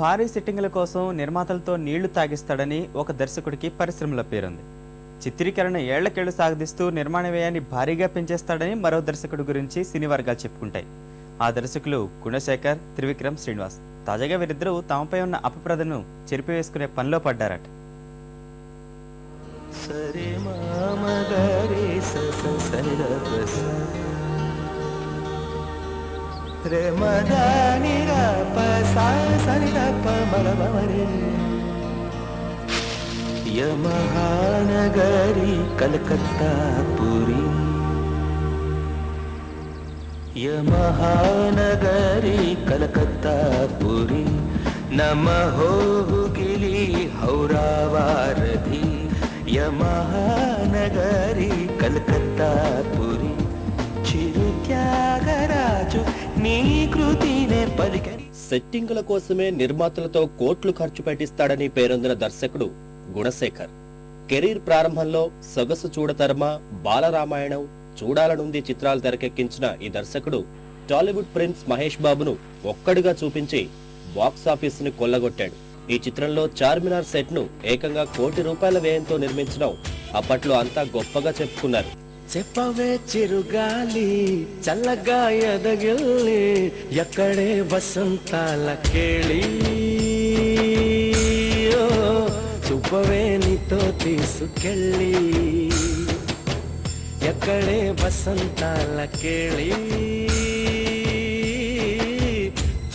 భారీ సిట్టింగ్ల కోసం నిర్మాతలతో నీళ్ళు తాగిస్తాడని ఒక దర్శకుడికి పరిశ్రమలో పేరుంది. చిత్రీకరణ ఏళ్ళకేళ్ళు సాగదీస్తూ నిర్మాణ వ్యయాన్ని భారీగా పెంచేస్తాడని మరో దర్శకుడి గురించి సినీ వర్గాలు చెప్పుకుంటాయి. ఆ దర్శకులు గుణశేఖర్ త్రివిక్రమ్ శ్రీనివాస్. తాజాగా వీరిద్దరూ తమపై ఉన్న అపప్రదను చెరిపివేసుకునే పనిలో పడ్డారట. సరే మామగరే సస సరిద ప్రస రే మదని యమహానగరి కలకత్తా పురి యమహానగరి కలకత్తా పురి నమహో గిలి హౌరావారధి యమహానగరి కలకత్తా పురి చిరు నీ కృతినే పలికని సెట్టింగుల కోసమే నిర్మాతలతో కోట్లు ఖర్చు పెట్టిస్తాడని పేరొందిన దర్శకుడు గుణశేఖర్. కెరీర్ ప్రారంభంలో సొగసు చూడతర్మ బాలరామాయణం చూడాలనుంది చిత్రాలు తెరకెక్కించిన ఈ దర్శకుడు టాలీవుడ్ ప్రిన్స్ మహేష్ బాబును ఒక్కడిగా చూపించి బాక్సాఫీస్ని కొల్లగొట్టాడు. ఈ చిత్రంలో చార్మినార్ సెట్ను ఏకంగా కోటి రూపాయల వ్యయంతో నిర్మించడం అప్పట్లో అంతా గొప్పగా చెప్పుకున్నారు. చెప్పవే చిరుగాలి చల్లగా ఎదగిల్లి ఎక్కడే వసంతాల కేళి. ఓ, చూపవే నీతో తీసుకెళ్ళి. ఎక్కడే వసంతాల కేళి.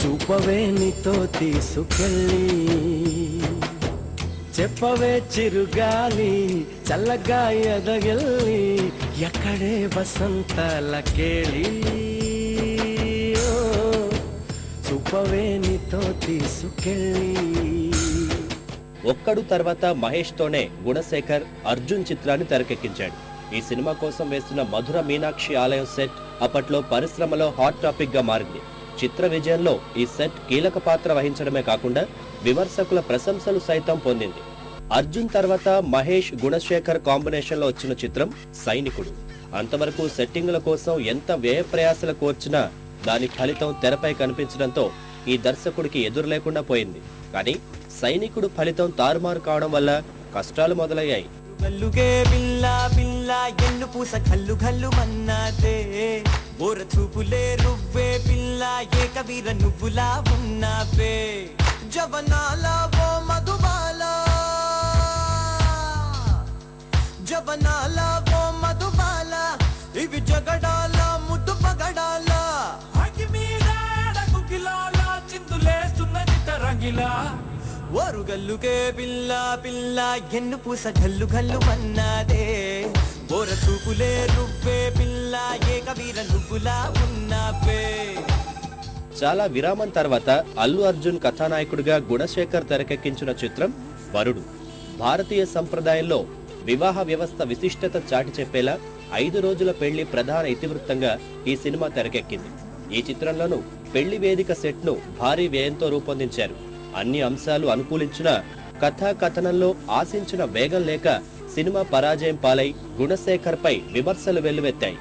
చూపవే నీతో తీసుకెళ్ళి. చెప్పవే చిరుగాలి చల్లగా ఎదగిల్లి ఎక్కడే వసంతాల కేళి. ఓ, తీసుకెళ్ళి. ఒక్కడు తర్వాత మహేష్ తోనే గుణశేఖర్ అర్జున్ చిత్రాన్ని తెరకెక్కించాడు. ఈ సినిమా కోసం వేస్తున్న మధుర మీనాక్షి ఆలయం సెట్ అప్పట్లో పరిశ్రమలో హాట్ టాపిక్గా మారింది. చిత్ర విజయంలో ఈ సెట్ కీలక పాత్ర వహించడమే కాకుండా విమర్శకుల ప్రశంసలు సైతం పొందింది. అర్జున్ తర్వాత మహేష్ గుణశేఖర్ కాంబినేషన్లో వచ్చిన చిత్రం సైనికుడు. అంతవరకు సెట్టింగ్ల కోసం ఎంత వ్యయ ప్రయాసలు కోర్చినా దాని ఫలితం తెరపై కనిపించడంతో ఈ దర్శకుడికి ఎదురు లేకుండా పోయింది. కానీ సైనికుడు ఫలితం తారుమారు కావడం వల్ల కష్టాలు మొదలయ్యాయి. గల్లుగే పిల్ల మధు జవనాల ఓ మధుబాల ఇవి జగడాల ముద్దు పగడాల. అగి మీద గుగిలాల చిందులేస్తున్నది తరంగిలా ఓరు గల్లుగే పిల్ల పిల్ల ఎన్ను పూస గల్లు గల్లు మన్నాదే. ఓర చూపులే రువ్వే పిల్ల ఏక వీర నువ్వులా ఉన్నావే. చాలా విరామం తర్వాత అల్లు అర్జున్ కథానాయకుడిగా గుణశేఖర్ తెరకెక్కించిన చిత్రం వరుడు. భారతీయ సంప్రదాయంలో వివాహ వ్యవస్థ విశిష్టత చాటి చెప్పేలా ఐదు రోజుల పెళ్ళి ప్రధాన ఇతివృత్తంగా ఈ సినిమా తెరకెక్కింది. ఈ చిత్రంలోనూ పెళ్ళి వేదిక సెట్ను భారీ వ్యయంతో రూపొందించారు. అన్ని అంశాలు అనుకూలించిన కథా కథనంలో ఆశించిన వేగం లేక సినిమా పరాజయం పాలై గుణశేఖర్ పై విమర్శలు వెల్లువెత్తాయి.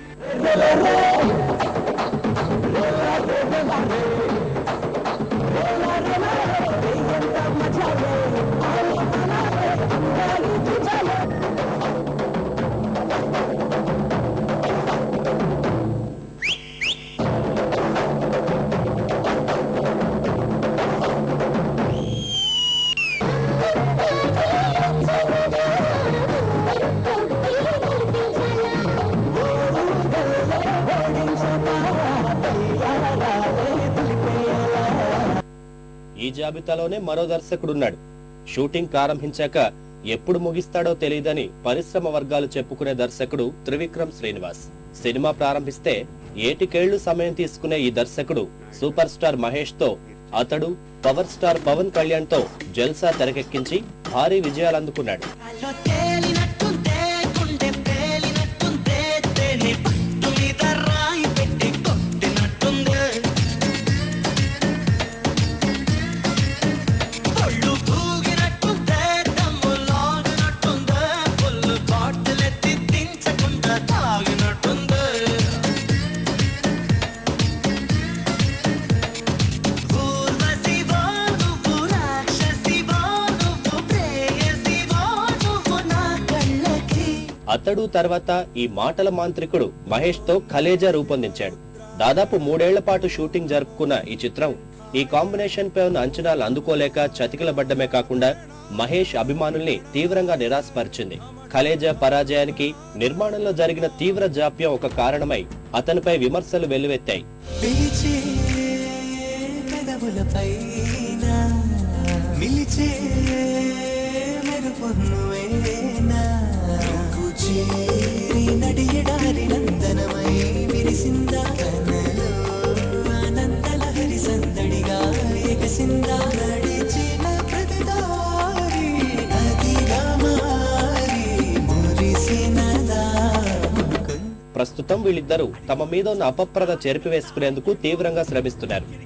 ఈ జాబితాలోనే మరో దర్శకుడున్నాడు. షూటింగ్ ప్రారంభించాక ఎప్పుడు ముగిస్తాడో తెలియదని పరిశ్రమ వర్గాలు చెప్పుకునే దర్శకుడు త్రివిక్రమ్ శ్రీనివాస్. సినిమా ప్రారంభిస్తే ఏటికేళ్ళు సమయం తీసుకునే ఈ దర్శకుడు సూపర్ స్టార్ మహేష్తో అతడు పవర్ స్టార్ పవన్ కళ్యాణ్తో జల్సా తెరకెక్కించి భారీ విజయాలు అందుకున్నాడు అతడు తర్వాత ఈ మాటల మాంత్రికుడు మహేష్తో ఖలేజా రూపొందించాడు. దాదాపు మూడేళ్ళ పాటు షూటింగ్ జరుపుకున్న ఈ చిత్రం ఈ కాంబినేషన్ పై ఉన్న అంచనాలు అందుకోలేక చతికిలబడ్డమే కాకుండా మహేష్ అభిమానుల్ని తీవ్రంగా నిరాశపరిచింది. కలేజా పరాజయానికి నిర్మాణంలో జరిగిన తీవ్ర జాప్యం ఒక కారణమై అతనిపై విమర్శలు వెల్లువెత్తాయి. పిలిచే ప్రస్తుతం వీళ్ళిద్దరూ తమ మీద ఉన్న అపప్రద చెరిపివేసుకునేందుకు తీవ్రంగా శ్రమిస్తున్నారు.